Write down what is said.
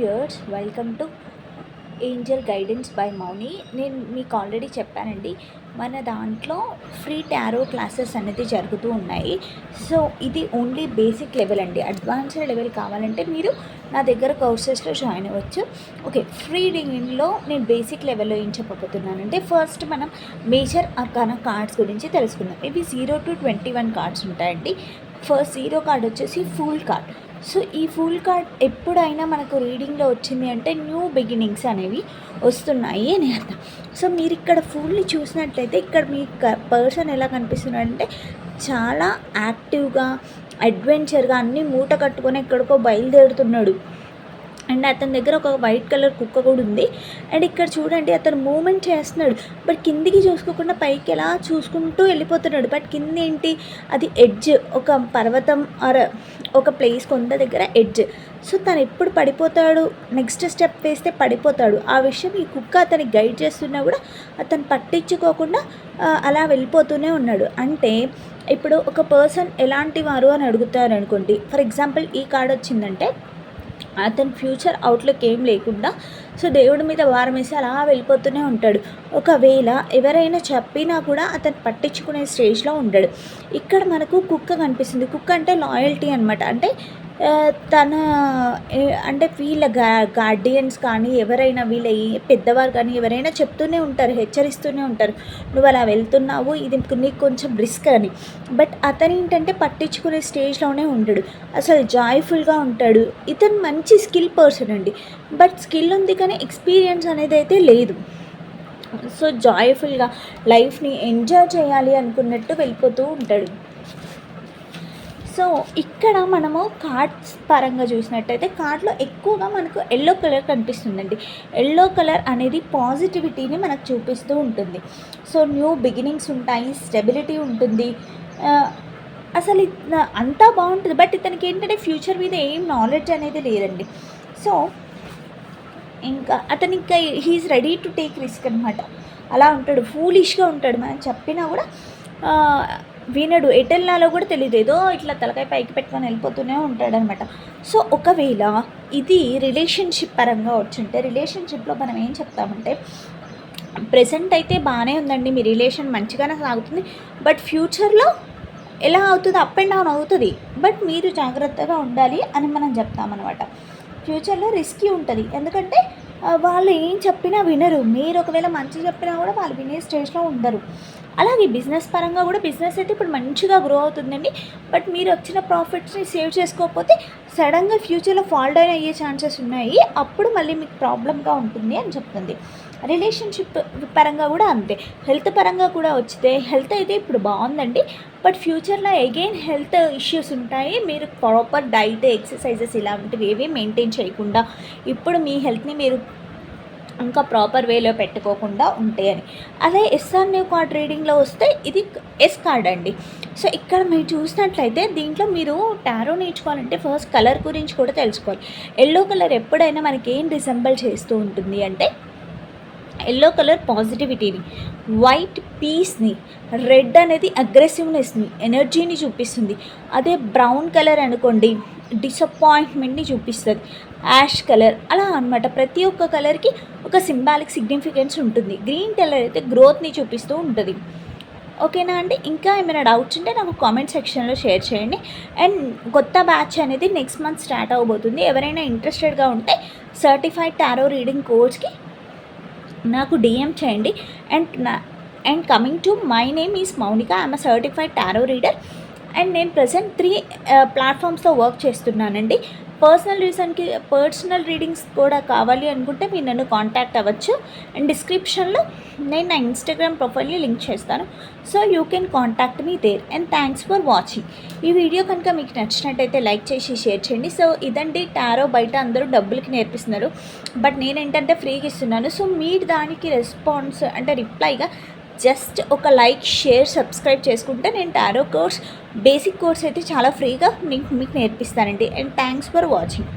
Viewers welcome to angel guidance by Mouni నేను మీకు already చెప్పానండి మన దాంట్లో ఫ్రీ టారో క్లాసెస్ అనేది జరుగుతూ ఉన్నాయి. సో ఇది ఓన్లీ బేసిక్ లెవెల్ అండి. అడ్వాన్స్డ్ లెవెల్ కావాలంటే మీరు నా దగ్గర కోర్సెస్లో జాయిన్ అవ్వచ్చు. ఓకే ఫ్రీ రీడింగ్లో నేను బేసిక్ లెవెల్లో ఏం చెప్పబోతున్నానంటే ఫస్ట్ మనం మేజర్ అర్కానా కార్డ్స్ గురించి తెలుసుకుందాం. ఇవి zero to twenty one cards ఉంటాయండి. ఫస్ట్ జీరో కార్డ్ వచ్చేసి ఫుల్ కార్డ్ సో ఈ ఫుల్ కార్డ్ ఎప్పుడైనా మనకు రీడింగ్లో వచ్చింది అంటే న్యూ బిగినింగ్స్ అనేవి వస్తున్నాయి అని అర్థం. సో మీరు ఇక్కడ ఫుల్ని చూసినట్లయితే ఇక్కడ మీ పర్సన్ ఎలా కనిపిస్తున్నాడంటే చాలా యాక్టివ్గా అడ్వెంచర్గా అన్నీ మూట కట్టుకొని ఎక్కడికో బయలుదేరుతున్నాడు. అండ్ అతని దగ్గర ఒక వైట్ కలర్ కుక్క కూడా ఉంది. అండ్ ఇక్కడ చూడండి అతను మూమెంట్ చేస్తున్నాడు. బట్ కిందికి చూసుకోకుండా పైకి ఎలా చూసుకుంటూ వెళ్ళిపోతున్నాడు. బట్ కింద ఏంటి అది ఎడ్జ్ ఒక పర్వతం ఆర్ ఒక ప్లేస్ కొంత దగ్గర ఎడ్జ్. సో తను ఎప్పుడు పడిపోతాడు? నెక్స్ట్ స్టెప్ వేస్తే పడిపోతాడు. ఆ విషయం ఈ కుక్క అతని గైడ్ చేస్తున్నా కూడా అతను పట్టించుకోకుండా అలా వెళ్ళిపోతూనే ఉన్నాడు. అంటే ఇప్పుడు ఒక పర్సన్ ఎలాంటి వారు అని అడుగుతారు అనుకోండి ఫర్ ఎగ్జాంపుల్ ఈ కార్డ్ వచ్చిందంటే అతని ఫ్యూచర్ అవుట్లుక్ ఏం లేకుండా సో దేవుడి మీద వారం వేసి అలా వెళ్ళిపోతూనే ఉంటాడు. ఒకవేళ ఎవరైనా చెప్పినా కూడా అతను పట్టించుకునే స్టేజ్లో ఉండడు. ఇక్కడ మనకు కుక్క కనిపిస్తుంది. కుక్క అంటే లాయల్టీ అనమాట అంటే తన అంటే వీళ్ళ గా గార్డియన్స్ కానీ ఎవరైనా వీళ్ళ పెద్దవారు కానీ ఎవరైనా చెప్తూనే ఉంటారు హెచ్చరిస్తూనే ఉంటారు. నువ్వు అలా వెళ్తున్నావు ఇది నీకు కొంచెం రిస్క్ అని. బట్ అతను ఏంటంటే పట్టించుకునే స్టేజ్లోనే ఉండడు. అసలు జాయ్ఫుల్గా ఉంటాడు. ఇతను మంచి స్కిల్ పర్సన్ అండి. బట్ స్కిల్ ఉంది కానీ ఎక్స్పీరియన్స్ అనేది అయితే లేదు. సో జాయ్ఫుల్గా లైఫ్ని ఎంజాయ్ చేయాలి అనుకున్నట్టు వెళ్ళిపోతూ ఉంటాడు. సో ఇక్కడ మనము కార్డ్స్ పరంగా చూసినట్టయితే కార్డ్లో ఎక్కువగా మనకు ఎల్లో కలర్ కనిపిస్తుందండి. ఎల్లో కలర్ అనేది పాజిటివిటీని మనకు చూపిస్తూ ఉంటుంది. సో న్యూ బిగినింగ్స్ ఉంటాయి స్టెబిలిటీ ఉంటుంది. అసలు అంతా బాగుంటుంది. బట్ ఇతనికి ఏంటంటే ఫ్యూచర్ మీద ఏం నాలెడ్జ్ అనేది లేదండి. సో ఇంకా అతనికి he is ready to take risk అనమాట అలా ఉంటాడు ఫూలిష్గా ఉంటాడు. మనం చెప్పినా కూడా వినడు. ఎటెల్లాలో కూడా తెలియదు ఏదో ఇట్లా తలకాయ పైకి పెట్టుకొని వెళ్ళిపోతూనే ఉంటాడనమాట. సో ఒకవేళ ఇది రిలేషన్షిప్ పరంగా వచ్చుంటే రిలేషన్షిప్లో మనం ఏం చెప్తామంటే ప్రజెంట్ అయితే బాగానే ఉందండి. మీ రిలేషన్ మంచిగానే సాగుతుంది. బట్ ఫ్యూచర్లో ఎలా అవుతుంది? అప్ అండ్ డౌన్ అవుతుంది. బట్ మీరు జాగ్రత్తగా ఉండాలి అని మనం చెప్తామన్నమాట ఫ్యూచర్లో రిస్కీ ఉంటుంది. ఎందుకంటే వాళ్ళు ఏం చెప్పినా వినరు. మీరు ఒకవేళ మంచి చెప్పినా కూడా వాళ్ళు వినే స్టేజ్లో ఉండరు. అలాగే బిజినెస్ పరంగా కూడా బిజినెస్ అయితే ఇప్పుడు మంచిగా గ్రో అవుతుందండి. బట్ మీరు వచ్చిన ప్రాఫిట్స్ని సేవ్ చేసుకోకపోతే సడన్గా ఫ్యూచర్లో ఫాల్ డౌన్ అయ్యే ఛాన్సెస్ ఉన్నాయి. అప్పుడు మళ్ళీ మీకు ప్రాబ్లంగా ఉంటుంది అని చెప్తుంది. రిలేషన్షిప్ పరంగా కూడా అంతే. హెల్త్ పరంగా కూడా వచ్చితే హెల్త్ అయితే ఇప్పుడు బాగుందండి. బట్ ఫ్యూచర్లో అగైన్ హెల్త్ ఇష్యూస్ ఉంటాయి. మీరు ప్రాపర్ డైట్ ఎక్సర్సైజెస్ ఇలాంటివి ఏవి మెయింటైన్ చేయకుండా ఇప్పుడు మీ హెల్త్ని మీరు ఇంకా ప్రాపర్ వేలో పెట్టుకోకుండా ఉంటాయని అదే ఎస్ఆర్ న్యూ కార్డ్ రీడింగ్లో వస్తే ఇది ఎస్ కార్డ్ అండి. సో ఇక్కడ మీరు చూసినట్లయితే దీంట్లో మీరు టారో నేర్చుకోవాలంటే ఫస్ట్ కలర్ గురించి కూడా తెలుసుకోవాలి. ఎల్లో కలర్ ఎప్పుడైనా మనకి ఏం రిసెంబల్ చేస్తూ ఉంటుంది అంటే ఎల్లో కలర్ పాజిటివిటీని వైట్ పీస్ని రెడ్ అనేది అగ్రెసివ్నెస్ని ఎనర్జీని చూపిస్తుంది. అదే బ్రౌన్ కలర్ అనుకోండి డిసప్పాయింట్మెంట్ని చూపిస్తుంది. యాష్ కలర్ అలా అనమాట ప్రతి ఒక్క కలర్కి ఒక సింబాలిక్ సిగ్నిఫికెన్స్ ఉంటుంది. గ్రీన్ కలర్ అయితే గ్రోత్ని చూపిస్తూ ఉంటుంది. ఓకేనా అండి? ఇంకా ఏమైనా డౌట్స్ ఉంటే నాకు కామెంట్ సెక్షన్లో షేర్ చేయండి. అండ్ కొత్త బ్యాచ్ అనేది నెక్స్ట్ మంత్ స్టార్ట్ అవ్వబోతుంది ఎవరైనా ఇంట్రెస్టెడ్గా ఉంటే సర్టిఫైడ్ టారో రీడింగ్ కోర్స్కి నాకు డిఎం చేయండి. అండ్ నా and coming to my name is Mounika I'm a certified tarot reader and నేను ప్రజెంట్ త్రీ ప్లాట్ఫామ్స్లో వర్క్ చేస్తున్నానండి. పర్సనల్ రీజన్కి పర్సనల్ రీడింగ్స్ కూడా కావాలి అనుకుంటే మీరు నన్ను కాంటాక్ట్ అవ్వచ్చు. అండ్ డిస్క్రిప్షన్లో నేను నా ఇన్స్టాగ్రామ్ ప్రొఫైల్ని లింక్ చేస్తాను. So you can contact me there and thanks for watching ఈ వీడియో కనుక మీకు నచ్చినట్టయితే లైక్ చేసి షేర్ చేయండి. సో ఇదండి టారో బయట అందరూ డబ్బులకి నేర్పిస్తున్నారు. బట్ నేనేంటంటే ఫ్రీగా ఇస్తున్నాను. సో మీరు దానికి రెస్పాన్స్ అంటే రిప్లైగా జస్ట్ ఒక లైక్ షేర్ సబ్స్క్రైబ్ చేసుకుంటే నేను టారో కోర్స్ బేసిక్ కోర్స్ అయితే చాలా ఫ్రీగా మీకు మీకు నేర్పిస్తానండి. And thanks for watching.